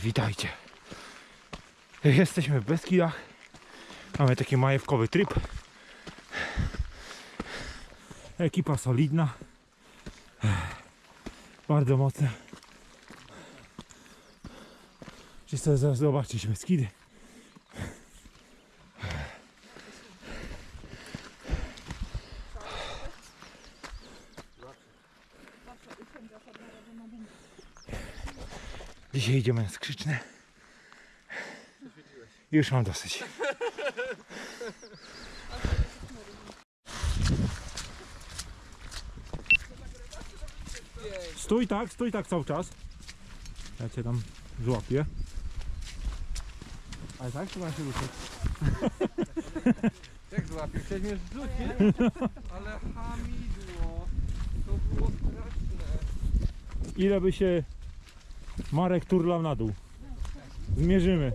Witajcie. Jesteśmy w Beskidach. Mamy taki majewkowy tryb. Ekipa solidna. Bardzo mocna. Czy chcę zaraz zobaczyć Beskidy? Dzisiaj idziemy na skrzyczne. Już mam dosyć. Stój tak, stój tak cały czas. Ja cię tam złapię. Ale tak trzeba się ruszyć. Jak złapił? Chciałeś mnie zrzucić? Ale hamidło. To było straszne. Ile by się Marek turlał na dół? Zmierzymy.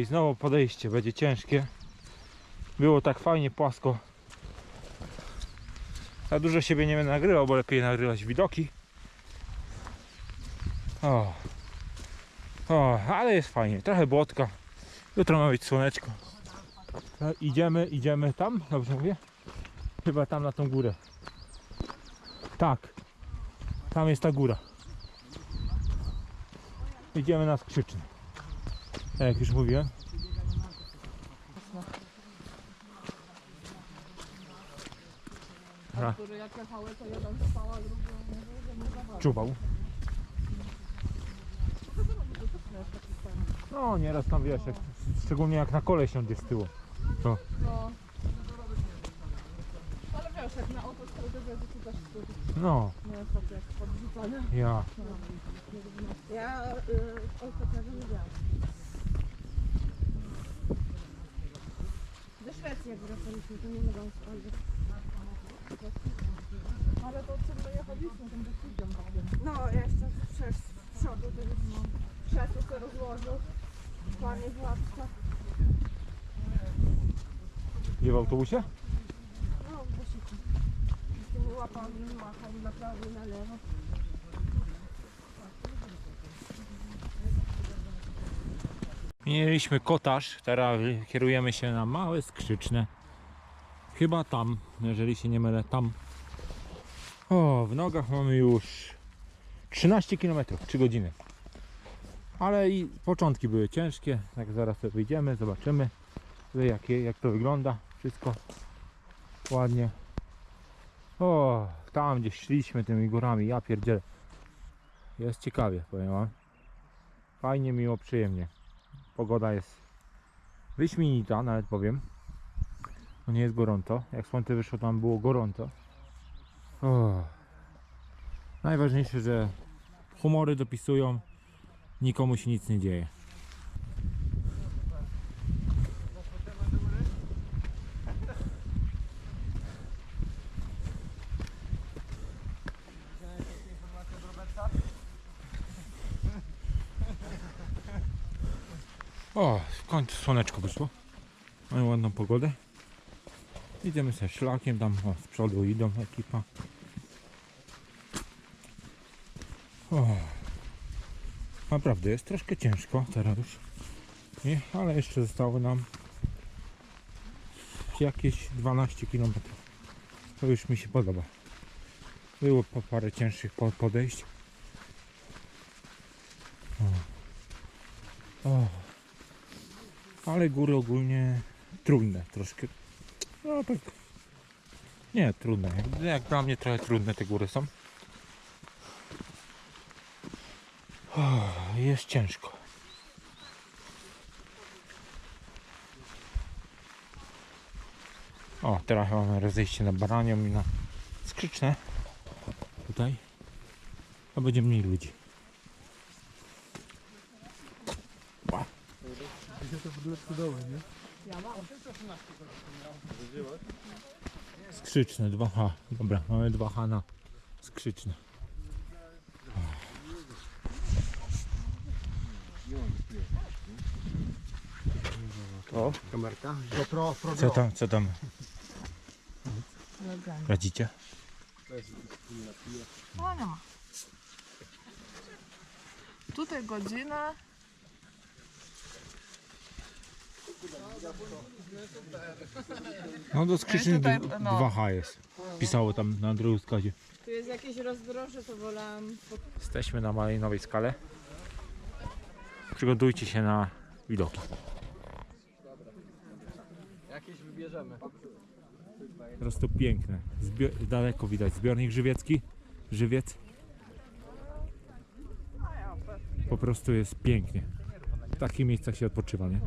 I znowu podejście będzie ciężkie. Było tak fajnie płasko. Za dużo siebie nie będę nagrywał, bo lepiej nagrywać widoki. O. O, ale jest fajnie. Trochę błotka. Jutro ma być słoneczko. No, idziemy, idziemy tam, dobrze mówię? Chyba tam na tą górę. Tak. Tam jest ta góra. Idziemy na skrzyczny. Tak jak już mówiłem. Dobra. Który jak jechały, to jeden spał, a drugi mówił, że nie zabrał. Czuwał. No nieraz tam wiesz, jak, szczególnie jak na kole siądzie z tyłu. No. Ale wiesz, jak na to też No, nie jest tak jak podrzucanie. ja. Ja y, autostradzie nie miałam. Do Szwecji jak wracaliśmy, to nie mogłam spać. Ale to czym my jechaliśmy, tym decyzją No, jeszcze przez z przodu, to już no, krzesło sobie rozłożył. Panie Władca. Gdzie w autobusie? No, w busiku. Z tymi łapami machał na prawo i na lewo. Mieliśmy kotarz, teraz kierujemy się na małe skrzyczne. Chyba tam, jeżeli się nie mylę, tam. O, w nogach mamy już 13 km, 3 godziny. Ale i początki były ciężkie, tak zaraz sobie wyjdziemy, zobaczymy jak, jak to wygląda, wszystko ładnie. O, tam gdzie szliśmy tymi górami, ja pierdzielę. Jest ciekawie, powiem wam. Fajnie, miło, przyjemnie. Pogoda jest wyśmienita, nawet powiem. No nie jest gorąco. Jak słońce wyszło, tam było gorąco. Najważniejsze, że humory dopisują, nikomu się nic nie dzieje. O, w końcu słoneczko wyszło. Mamy ładną pogodę. Idziemy sobie szlakiem, tam o, z przodu idą ekipa. O, naprawdę jest troszkę ciężko teraz już. Nie, ale jeszcze zostało nam jakieś 12 km. To już mi się podoba. Było po parę cięższych po- podejść. O. O. Ale góry ogólnie trudne troszkę. No tak. Nie, trudne. Jak dla mnie trochę trudne te góry są. Jest ciężko. O, teraz mamy rozejście na Baranią i na Skrzyczne. Tutaj. a będzie mniej ludzi. Ja mam. Skrzyczne 2H. Dobra, mamy 2H na skrzyczne. O, kamerka. GoPro, Pro Co tam, co tam radzicie? O, nie ma. Tutaj godzina. No do tutaj, d- no. 2H jest. Pisało tam na drugim składzie. Tu jest jakieś rozdroże, to wolałam... Jesteśmy na malinowej skale. Przygotujcie się na widoki. Jakieś wybierzemy. Po prostu piękne. Zbio- daleko widać zbiornik żywiecki. Żywiec. Po prostu jest pięknie. W takich miejscach się odpoczywa, nie?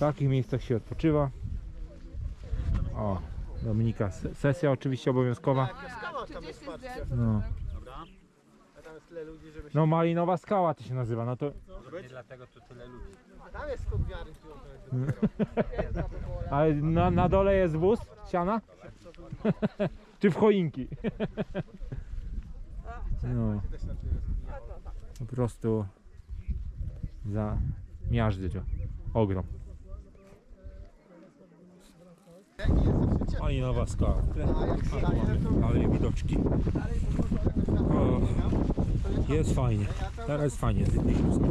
Takich miejscach się odpoczywa. O, Dominika, se- sesja oczywiście obowiązkowa. No, tyle ludzi, no malinowa skała to się nazywa, no to... A tam jest skąd wiary Ale na, na dole jest wóz, siana? Czy w choinki? No. Po prostu za miażdżyć. Ogrom. Ani nowa skała. Ale widoczki. O, jest fajnie. Teraz jest fajnie. Zjedliśmy sobie,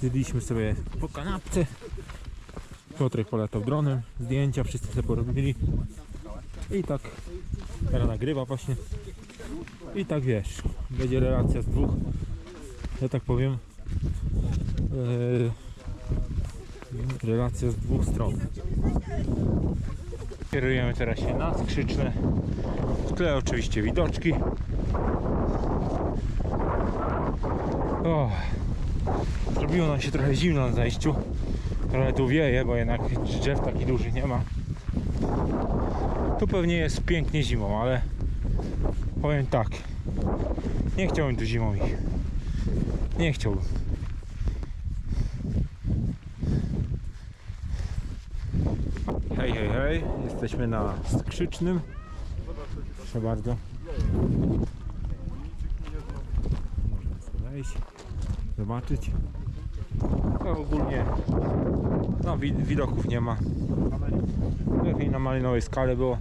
zjedliśmy sobie po kanapce. Piotrek polatał dronem, zdjęcia wszyscy sobie porobili. I tak teraz nagrywa właśnie. I tak wiesz, będzie relacja z dwóch, ja tak powiem, e, relacja z dwóch stron. Kierujemy teraz się na skrzyczne. W tle oczywiście widoczki. O, zrobiło nam się trochę zimno na zajściu. Trochę tu wieje, bo jednak drzew takich dużych nie ma. Tu pewnie jest pięknie zimą, ale powiem tak. Nie chciałbym tu zimą ich. Nie chciałbym. Hej, hej, hej. Jesteśmy na skrzycznym. Proszę bardzo. Można wejść, zobaczyć. To ogólnie no, wi- widoków nie ma. Lepiej na malinowej skale było.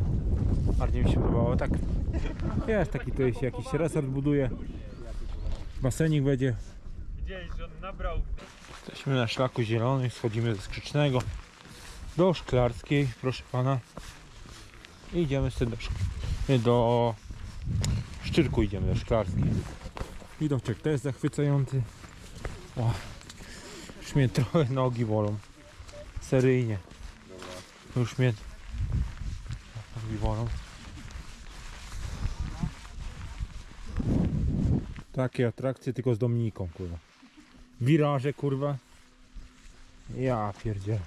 Bardziej mi się podobało. Tak jest taki to jest jakiś resort buduje. Basenik będzie. Gdzieś on nabrał Jesteśmy na szlaku zielonym, schodzimy ze skrzycznego do szklarskiej, proszę pana. Idziemy sobie do, szk- do szczyrku idziemy do szklarskiej. Widoczek też zachwycający. O, już mnie trochę nogi bolą. Seryjnie. Już mnie nogi bolą. Takie atrakcje tylko z Dominiką, kurwa. Wiraże, kurwa. Ja pierdzielę.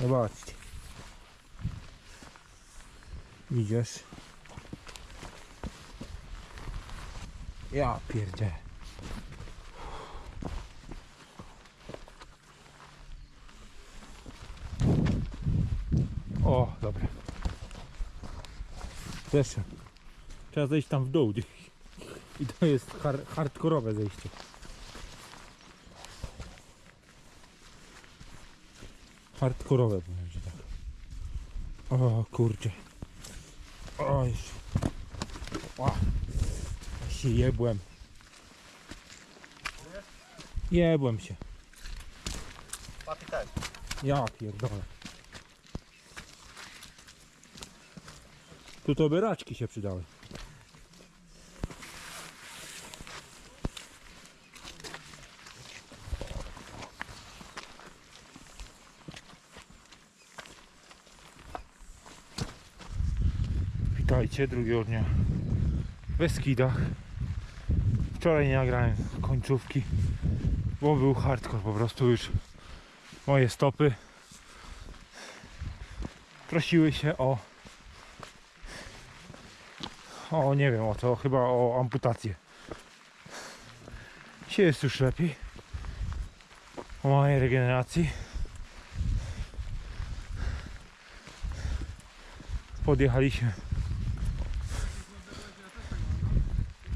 Zobaczcie. Idziesz. Ja pierdzielę. O, dobra. Proszę. Trzeba zejść tam w dół gdzieś. I to jest har hardkorowe zejście. Hardkorowe powiem, że tak. O kurczę. O jeszcze. O. Ja się jebłem. Jebłem się. Papi też. Ja pierdolę. Tu to by raczki się przydały. Witajcie drugiego dnia w Beskidach. Wczoraj nie nagrałem końcówki, bo był hardcore po prostu już moje stopy prosiły się o o nie wiem o co, chyba o amputację. Dzisiaj jest już lepiej. O mojej regeneracji. Podjechaliśmy w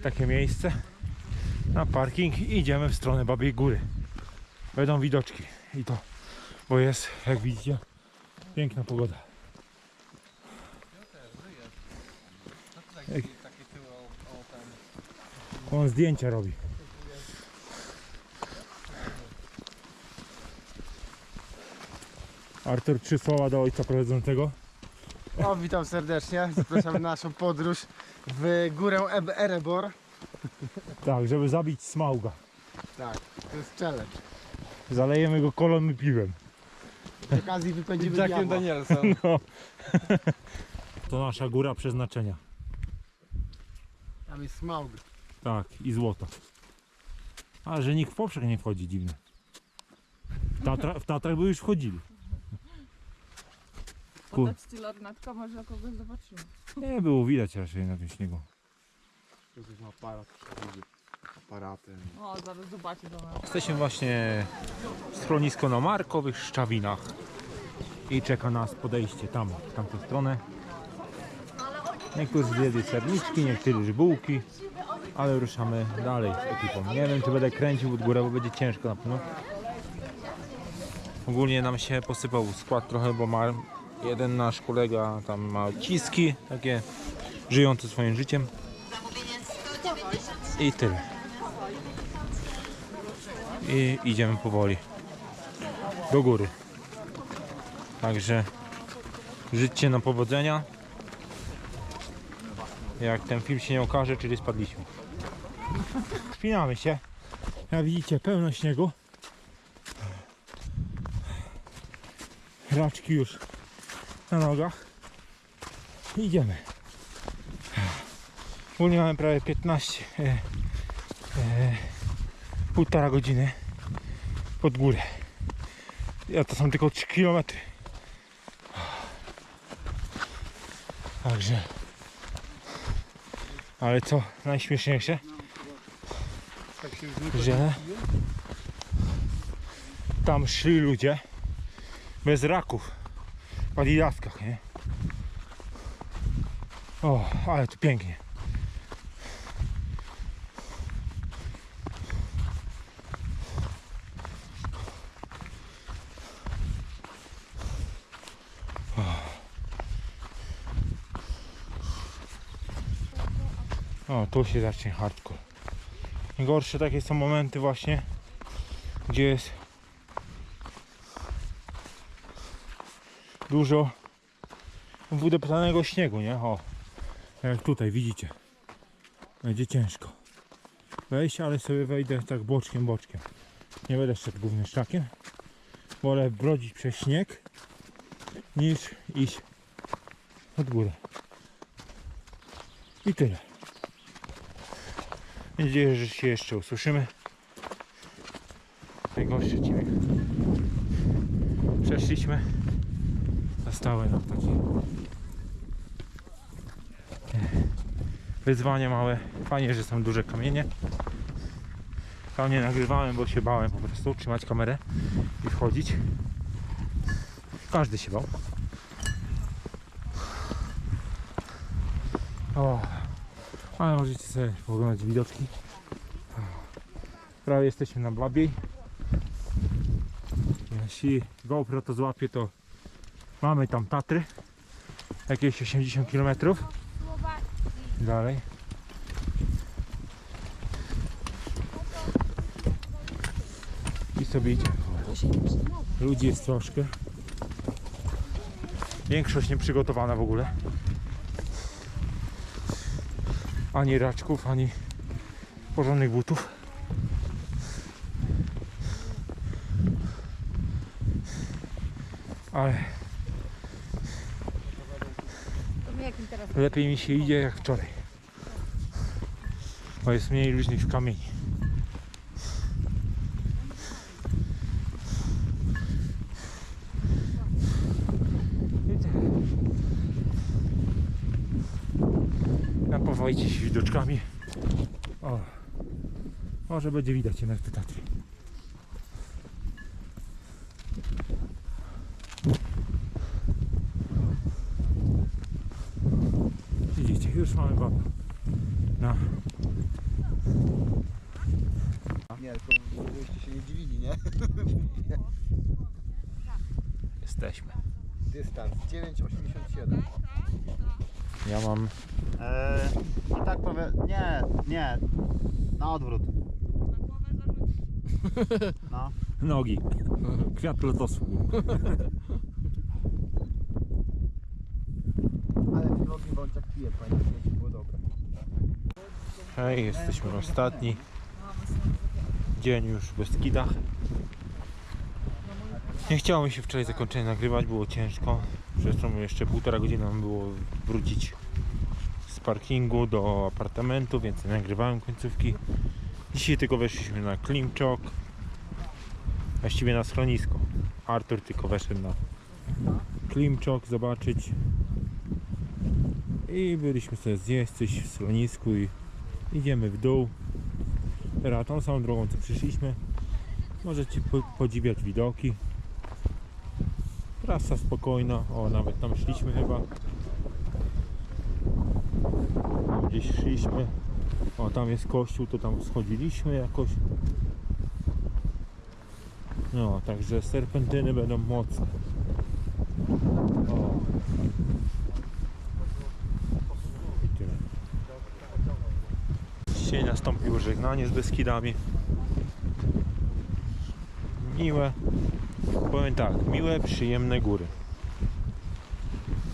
takie miejsce na parking i idziemy w stronę Babiej Góry. Będą widoczki i to, bo jest, jak widzicie, piękna pogoda. On zdjęcia robi. Artur, trzy słowa do ojca prowadzącego. O, witam serdecznie. Zapraszam na naszą podróż w górę Eb- Erebor. Tak, żeby zabić smauga. Tak, to jest challenge. Zalejemy go kolą i piwem. Z okazji wypędzimy Jackiem diabła. Danielsem. No. To nasza góra przeznaczenia. Tam jest smaug. Tak, i złoto. A że nikt w poprzek nie wchodzi, dziwne. W, Tatra, w Tatrach by już wchodzili. Podać ci lornetkę, może kogoś zobaczymy. Nie było widać raczej na tym śniegu. Tu jest aparat, przechodzi. aparatem. O, zaraz zobaczy do nas. Jesteśmy właśnie w schronisko na Markowych Szczawinach i czeka nas podejście tam, w tamtą stronę. Niektórzy zjedli serniczki, niektórzy bułki, ale ruszamy dalej z ekipą. Nie wiem czy będę kręcił od góry, bo będzie ciężko na pewno. Ogólnie nam się posypał skład trochę, bo ma jeden nasz kolega tam ma odciski takie żyjące swoim życiem. I tyle i idziemy powoli do góry. Także życzcie na powodzenia. Jak ten film się nie okaże, czyli spadliśmy. Spinamy się. Jak widzicie, pełno śniegu. Raczki już na nogach. Idziemy. Ogólnie mamy prawie 15 e, e, półtora godziny pod górę. Ja to są tylko 3 km. Także. Ale co najśmieszniejsze, że tam szli ludzie bez raków w adidaskach, nie? O, ale tu pięknie. O, tu się zacznie hardcore. Gorsze takie są momenty właśnie, gdzie jest dużo wydeptanego śniegu, nie? O, jak tutaj widzicie. Będzie ciężko. Wejść, ale sobie wejdę tak boczkiem, boczkiem. Nie będę szedł głównym szlakiem. Wolę brodzić przez śnieg niż iść od góry. I tyle. Mam nadzieję, że się jeszcze usłyszymy. Najgorszy odcinek. Przeszliśmy. Zostały nam takie e, wyzwanie małe. Fajnie, że są duże kamienie. Tam nie nagrywałem, bo się bałem po prostu trzymać kamerę i wchodzić. Każdy się bał. O, ale możecie sobie poglądać widoczki. Prawie jesteśmy na Babiej. Jeśli GoPro to złapie, to mamy tam Tatry. Jakieś 80 km. Dalej. I sobie idziemy. Ludzi jest troszkę. Większość nieprzygotowana w ogóle. Ani raczków, ani porządnych butów. Ale lepiej mi się idzie jak wczoraj. Bo jest mniej luźnych kamieni. Napawajcie się widoczkami. O, może będzie widać jednak te Tatry. Już mamy baba. No, Nie, to żebyście się nie dziwili, nie? jesteśmy. Dystans 9,87. Ja mam Eee, I tak powiem, nie, nie, na odwrót. No, nogi. Kwiat lotosu. Ale w drogi bączak pije, panie, zdjęcie było dobre. Hej, jesteśmy ostatni dzień już w Beskidach. Nie chciało mi się wczoraj zakończenie nagrywać, było ciężko. Zresztą jeszcze półtora godziny nam było wrócić z parkingu do apartamentu, więc nagrywałem końcówki. Dzisiaj tylko weszliśmy na Klimczok, właściwie na schronisko. Artur tylko weszedł na Klimczok zobaczyć. I byliśmy sobie zjeść coś w schronisku i Idziemy w dół. Teraz tą samą drogą co przyszliśmy. Możecie po podziwiać widoki. Trasa spokojna. O, nawet tam szliśmy chyba. Gdzieś szliśmy. O, tam jest kościół, to tam schodziliśmy jakoś. No, także serpentyny będą mocne. I tyle. Dzisiaj nastąpiło żegnanie z Beskidami. Miłe, powiem tak, miłe, przyjemne góry.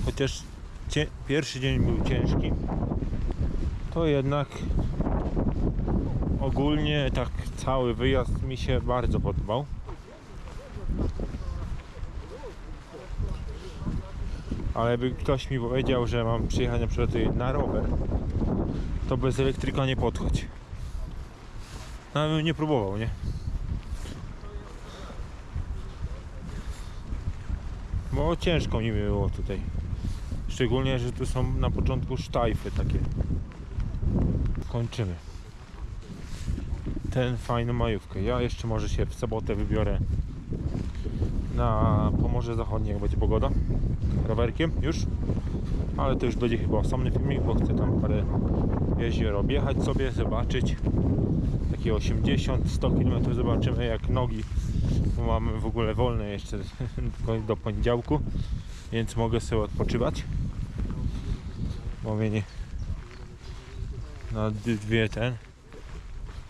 Chociaż cie, pierwszy dzień był ciężki, to jednak ogólnie tak cały wyjazd mi się bardzo podobał. Ale jakby ktoś mi powiedział, że mam przyjechać na przykład na rower, to bez elektryka nie podchodź. No bym nie próbował, nie? Bo ciężko mi było tutaj. Szczególnie, że tu są na początku sztajfy takie. Kończymy. Ten fajną majówkę. Ja jeszcze może się w sobotę wybiorę na Pomorze Zachodnie, jak będzie pogoda. Rowerkiem już. Ale to już będzie chyba osobny filmik, bo chcę tam parę jezior objechać sobie, zobaczyć. Takie 80-100 km zobaczymy jak nogi. Bo mamy w ogóle wolne jeszcze do poniedziałku, więc mogę sobie odpoczywać. Bo mnie nie na dwie ten